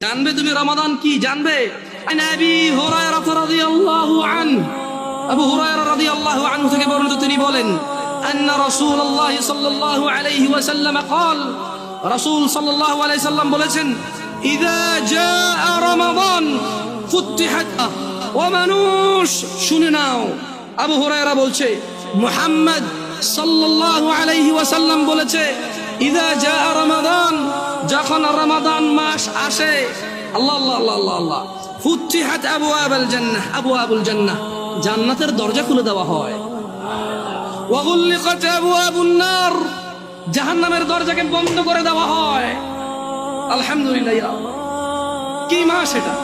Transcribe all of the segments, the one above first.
জানবে তুমি রমাদান কি জানবে عن ابي هريره رضي الله عنه আবু হুরায়রা রাদিয়াল্লাহু আনহু থেকে বর্ণিত তিনি বলেন ان رسول الله صلى الله عليه وسلم قال রাসূল সাল্লাল্লাহু আলাইহি সাল্লাম বলেছেন اذا جاء رمضان فتحت ومنوش শুনে নাও আবু হুরায়রা বলছে মুহাম্মদ সাল্লাল্লাহু আলাইহি ওয়াসাল্লাম বলেছে ইদা জা রমাদান যখন রমাদান মাস আসে আল্লাহ আল্লাহ আল্লাহ আল্লাহ আল্লাহ ফুতিহাত আবু আবুল জান্নাহ আবু আবুল জান্নাহ জান্নাতের দরজা খুলে দেওয়া হয় ওয়াগুল্লিকাত আবু আবুন নার জাহান্নামের দরজাকে বন্ধ করে দেওয়া হয় আলহামদুলিল্লাহ ইয়া আল্লাহ। কি মাস এটা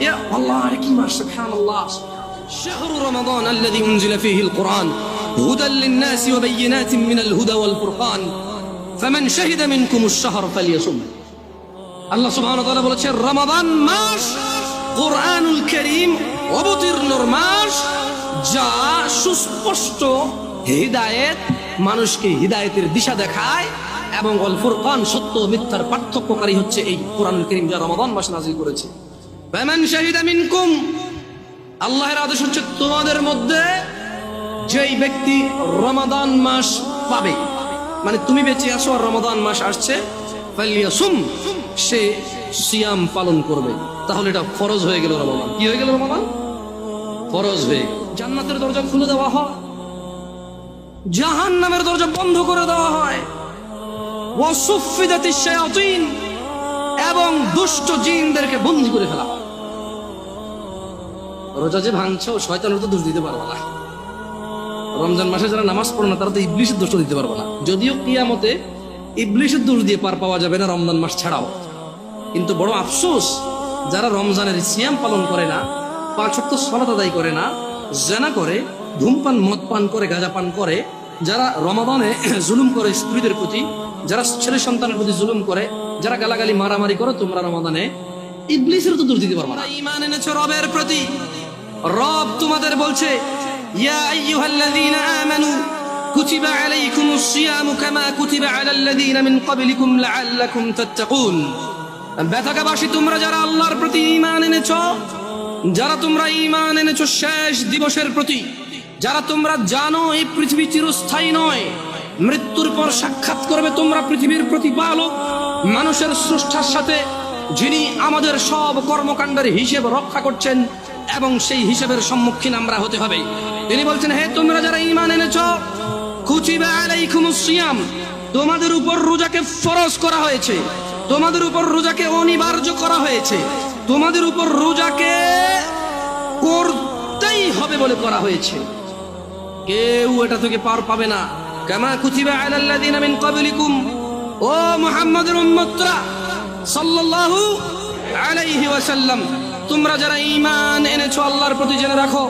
يا والله عليك ما سبحان الله شهر رمضان الذي أنزل فيه القرآن هدى للناس وبينات من الهدى والفرقان ফামান শাহিদা মিনকুমুশ শাহর ফালিয়াসুম আল্লাহ সুবহানাহু ওয়া তাআলা বলেছে, রমাদান মাস কোরআনুল করিম অবতীর্ণর মাস, যা সুস্পষ্ট হৃদায়ত, মানুষকে হৃদায়তের দিশা দেখায় এবং অল ফুরকান সত্য মিথ্যার পার্থক্যকারী হচ্ছে এই কোরআন করিম যা রমাদান মাস নাজিল করেছে। ফামান শাহিদা মিনকুম, আল্লাহর আদেশ হচ্ছে তোমাদের মধ্যে যেই ব্যক্তি রমাদান মাস পাবে মানে তুমি বেঁচে আসো আর রমাদান মাস আসছে, ফালিয়াসুম, সে সিয়াম পালন করবে। তাহলে এটা ফরজ হয়ে গেল রমাদান। কি হয়ে গেল রমাদান? ফরজ হয়ে জান্নাতের দরজা খুলে দেওয়া হয়। জাহান নামের দরজা বন্ধ করে দেওয়া হয়। ওয়াসুফিদাতিশ শায়াতিন, এবং দুষ্ট জিনদেরকে বন্দি করে ফেলা রোজা যে ভাঙছো শয়তানের তো দোষ দিতে পারব না। রমজান মাসে যারা নামাজ পড়ে না, তারা তো ইবলিশের দোষ দিতে পারব না। যদিও কিয়ামতে ইবলিশের দোষ দিয়ে পার পাওয়া যাবে না রমজান মাস ছাড়াও। কিন্তু বড় আফসোস, যারা রমজানের সিয়াম পালন করে না, পাঁচ সপ্ত সলাত আদায় করে না, জেনা করে, ধূমপান মদ পান করে গাঁজা পান করে, যারা রমাদানে জুলুম করে স্ত্রীদের প্রতি, যারা ছেলে সন্তানের প্রতি জুলুম করে, যারা গালাগালি, মারামারি করো, তোমরা রমাদানে ইবলিসের তো দোষ দিতে পারব না। ইমান এনেছো রবের প্রতি। রব তোমাদের বলছে ইয়া আইয়ুহাল্লাযীনা আমানু কুতিবা আলাইকুমুস সিয়ামু কামা কুতিবা আলাল লাযীনা মিন ক্বাবলিকুম লাআল্লাকুম তাত্তাকুন ব্যথাকাবাসী তোমরা যারা আল্লাহর প্রতি ঈমান এনেছো যারা তোমরা ঈমান এনেছো শেষ দিবসের প্রতি। যারা তোমরা জানো এই পৃথিবী চিরস্থায়ী নয়। মৃত্যুর পর সাক্ষাৎ করবে তোমরা পৃথিবীর প্রতিপালক, মানুষের স্রষ্টার সাথে, যিনি আমাদের সব কর্মকাণ্ডের হিসেব রক্ষা করছেন এবং সেই হিসেবের সম্মুখীন আমরা হতে হবে। তিনি বলছেন, হে তোমরা যারা ঈমান এনেছো, কুতিবা আলাইকুমুস সিয়াম। তোমাদের উপর রোজাকে ফরজ করা হয়েছে। তোমাদের উপর রোজাকে অনিবার্য করা হয়েছে। তোমাদের উপর রোজাকে করতেই হবে বলে করা হয়েছে। কেউ এটা থেকে পার পাবে না। কামা কুতিবা আলাল্লাযিনা মিন ক্বাবলিকুম। ও মুহাম্মাদের উম্মতরা, সাল্লাল্লাহু আলাইহি ওয়াসাল্লাম, তোমরা যারা ঈমান এনেছো, আল্লাহর প্রতি জেনে রাখো।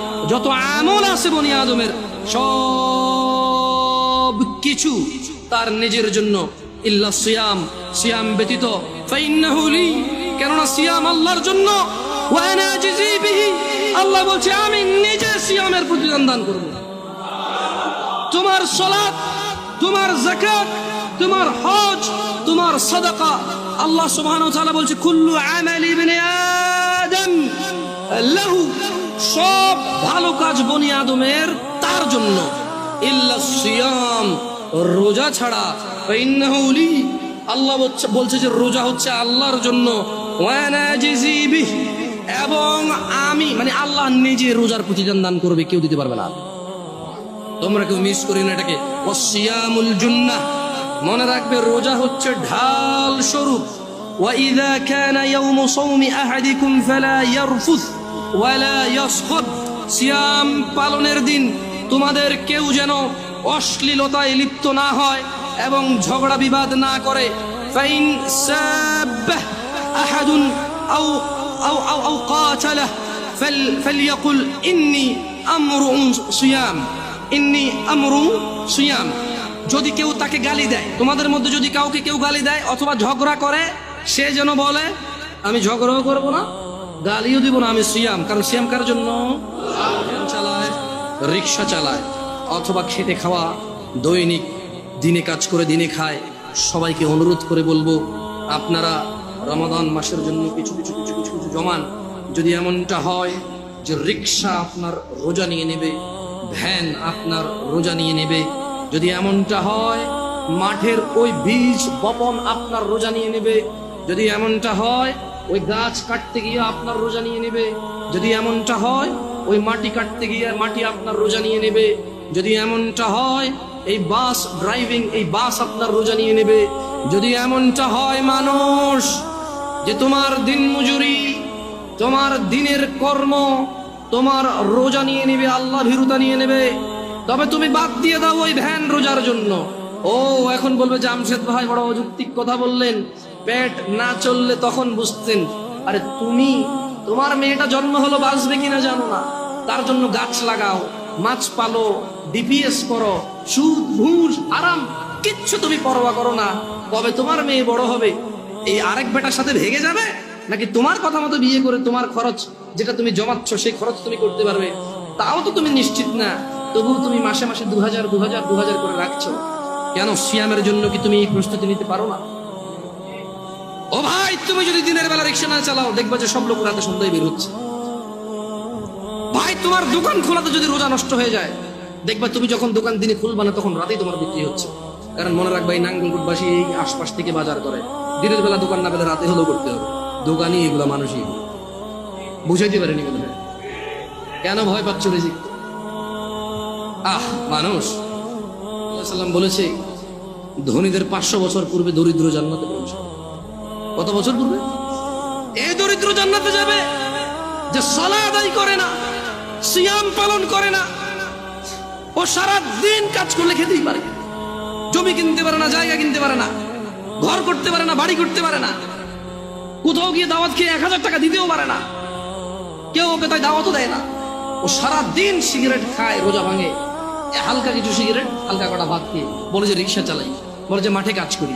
যত আমল আছে বনি আদমের, সব কিছু তার নিজের জন্য। ইল্লা সিয়াম সিয়াম ব্যতীত। ফাইন্নাহু লি, কেননা সিয়াম আল্লাহর জন্য। আল্লাহ বলছে, আমি নিজে সিয়ামের প্রতিদান দান করব। তোমার সালাত, তোমার যাকাত, তোমার হজ, তোমার সাদাকা। আল্লাহ সুবহানাহু ওয়া তাআলা বলছে, কুল্লু আমালি ইবনে আদম, লাহু। সব ভালো কাজ বনি আদমের তার জন্য। সিয়াম, রোজা ছাড়া। আল্লাহ বলছে যে রোজা হচ্ছে আল্লাহর জন্য। এবং আমি মানে আল্লাহ নিজে রোজার প্রতিদান দান করবে, কেউ দিতে পারবে না। তোমরা কেউ মিস করি না এটাকে। ওয়াসিয়ামুল জুন্নাহ, মনে রাখবে রোজা হচ্ছে ঢাল স্বরূপ। ওয়া ইযা কানা ইয়াউমু সাওমি আহাদিকুম ফালা ولا يسخط সিয়াম পালনের দিন তোমাদের কেউ যেন অশ্লীলতায় লিপ্ত না হয় এবং ঝগড়া বিবাদ না করে ফাইন সাব্বাহ আহাদুন أو أو أو, أو قاتله فل فليقل إني أمر صيام إني أمر صيام যদি কেউ তাকে গালি দেয় তোমাদের মধ্যে যদি কাউকে কেউ গালি দেয় অথবা ঝগড়া করে সে যেন বলে আমি ঝগড়াও করবো না গালিও দিব না আমি সিয়াম। কারণ সিয়াম কার জন্য? চালায়, রিক্সা চালায়, অথবা খেটে খাওয়া, দৈনিক দিনে কাজ করে দিনে খায়। সবাইকে অনুরোধ করে বলব, আপনারা রমাদান মাসের জন্য কিছু কিছু কিছু কিছু কিছু জমান। যদি এমনটা হয় যে রিক্সা আপনার রোজা নিয়ে নেবে, ভ্যান আপনার রোজা নিয়ে নেবে, যদি এমনটা হয় মাঠের ওই বীজ বপন আপনার রোজা নিয়ে নেবে, যদি এমনটা হয় ওই গাছ কাটতে গিয়ে আপনার রোজা নিয়ে নেবে। যদি এমনটা হয়, ওই মাটি কাটতে গিয়ে মাটি আপনার রোজা নিয়ে নেবে। যদি এমনটা হয়, এই বাস ড্রাইভিং, এই বাস আপনার রোজা নিয়ে নেবে। যদি এমনটা হয় মানুষ, যে তোমার দিন মজুরি, তোমার দিনের কর্ম, তোমার রোজা নিয়ে নেবে আল্লাহ ভীরুতা নিয়ে নেবে। তবে তুমি বাদ দিয়ে দাও ওই ভ্যান রোজার জন্য। ও, এখন বলবে জামশেদ ভাই বড় অযৌক্তিক কথা বললেন। পেট না চললে তখন বুঝতেন, আরে তুমি, তোমার মেয়েটা জন্ম হলো বাঁচবে কিনা জানো না। তার জন্য গাছ লাগাও, মাছ পালো ডিপিএস করো, সুদ, ঘুষ, আরাম, কিচ্ছু তুমি পরোয়া করো না। কবে তোমার মেয়ে বড় হবে, এই আরেক বেটার সাথে ভেগে যাবে? নাকি তোমার কথা মতো বিয়ে করে তোমার খরচ যেটা তুমি জমাচ্ছ, সেই খরচ তুমি করতে পারবে? তাও তো তুমি নিশ্চিত না। তবুও তুমি মাসে মাসে দু হাজার দু হাজার দু হাজার করে রাখছো। কেন, সিয়ামের জন্য কি তুমি এই প্রস্তুতি নিতে পারো না? ও ভাই, তুমি যদি দিনের বেলা রিক্সা না চালাও, দেখবা যে সব লোক রাতে সন্ধ্যায় বের হচ্ছে। ভাই, তোমার দোকান খোলাতে যদি রোজা নষ্ট হয়ে যায়, দেখবা তুমি যখন দোকান দিনে খুলবা না, তখন রাতেই তোমার বিক্রি হচ্ছে। কারণ মনে রাখবা, এই নাঙ্গলকোটবাসী এই আশপাশ থেকে বাজার করে। দিনের বেলা দোকান না পেলে রাতে হলেও করতে হবে। দোকানই এগুলো মানুষই। বুঝাইতে পারেনি হয়। কেন ভয় পাচ্ছ রিজিক আহ, মানুষ। সাল্লাম বলেছে, ধনীদের পাঁচশো বছর পূর্বে দরিদ্র জান্নাতে করে। কত বছর পূর্বে? এই দরিদ্র জান্নাতে যাবে যে সলা আদায় করে না, সিয়াম পালন করে না। ও সারা দিন কাজ করলে খেতেই পারে। জমি কিনতে পারে না, জায়গা কিনতে পারে না, ঘর করতে পারে না, বাড়ি করতে পারে না। কোথাও গিয়ে দাওয়াত খেয়ে এক হাজার টাকা দিতেও পারে না। কেউ ওকে তাই দাওয়াতও দেয় না। ও সারা দিন সিগারেট খায়, রোজা ভাঙে। হালকা কিছু সিগারেট, হালকা কটা ভাত খেয়ে। বলে যে রিক্সা চালাই, বলে যে মাঠে কাজ করি।